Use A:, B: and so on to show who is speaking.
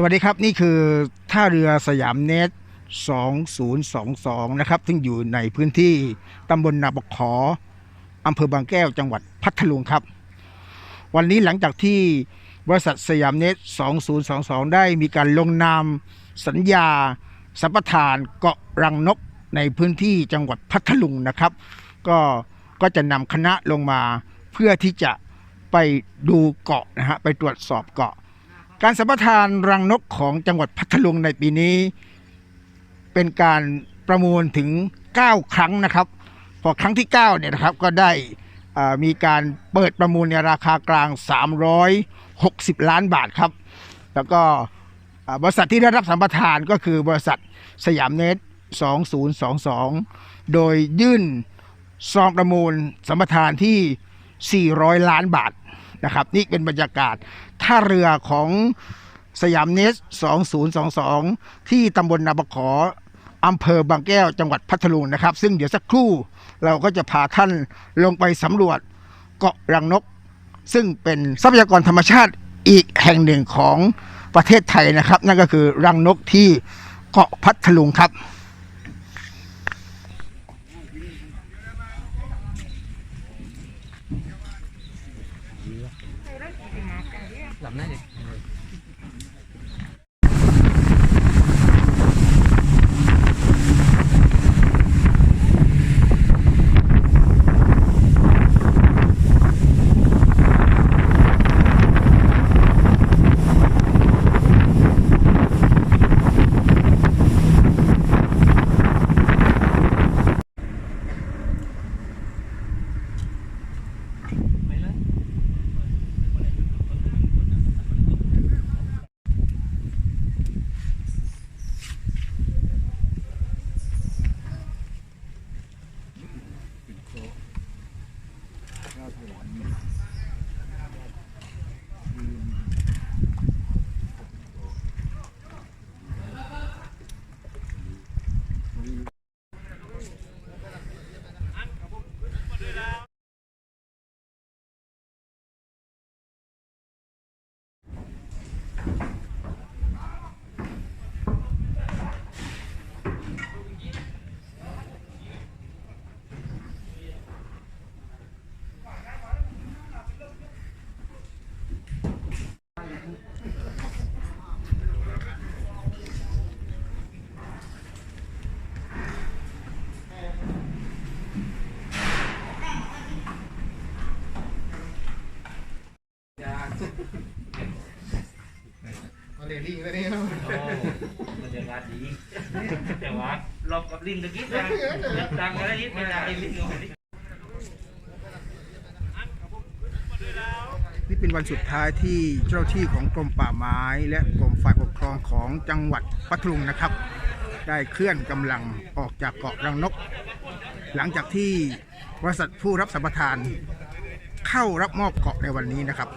A: สวัสดีครับ นี่คือท่าเรือสยามเนต2022 นะครับ ซึ่งอยู่ในพื้นที่ตำบลนาบกขออำเภอบางแก้วจังหวัดพัทลุงครับ วันนี้หลังจากที่บริษัทสยามเนต2022 ได้มีการลงนามสัญญาสัมปทานเกาะรังนกในพื้นที่จังหวัดพัทลุงนะครับ ก็ก็จะนำคณะลงมาเพื่อที่จะไปดูเกาะนะฮะไปตรวจสอบเกาะ การสัมปทานรังนกของจังหวัดพัทลุงในปีนี้ เป็นการประมูลถึง 9 ครั้งนะครับ พอครั้งที่9เนี่ยนะครับก็ได้มีการเปิดประมูลในราคากลาง 360 ล้านบาทครับ แล้วก็บริษัทที่ได้รับสัมปทานก็คือบริษัทสยามเนต2022 โดยยื่นซองประมูลสัมปทานที่ 400 ล้านบาท นะครับ นี่เป็นบรรยากาศท่าเรือของสยามเนส 2022 ที่ตำบลนาบขออำเภอบางแก้วจังหวัดพัทลุงนะครับ ซึ่งเดี๋ยวสักครู่เราก็จะพาท่านลงไปสำรวจเกาะรังนก ซึ่งเป็นทรัพยากรธรรมชาติอีกแห่งหนึ่งของประเทศไทยนะครับ นั่นก็คือรังนกที่เกาะพัทลุงครับ
B: หลับ
A: หน้เด็ has been amazing. ได้ครับ
C: บรรยากาศดีแต่ว่าหลบกับลินตะกี้ดังดังอะไรยิ่งไม่ได้ลินเลย
A: นี่เป็นวันสุดท้ายที่เจ้าหน้าที่ของกรมป่าไม้ และกรมฝ่ายปกครองของจังหวัดพัทลุงนะครับ ได้เคลื่อนกำลังออกจากเกาะรังนก หลังจากที่บริษัทผู้รับสัมปทาน เข้ารับมอบเกาะในวันนี้นะครับ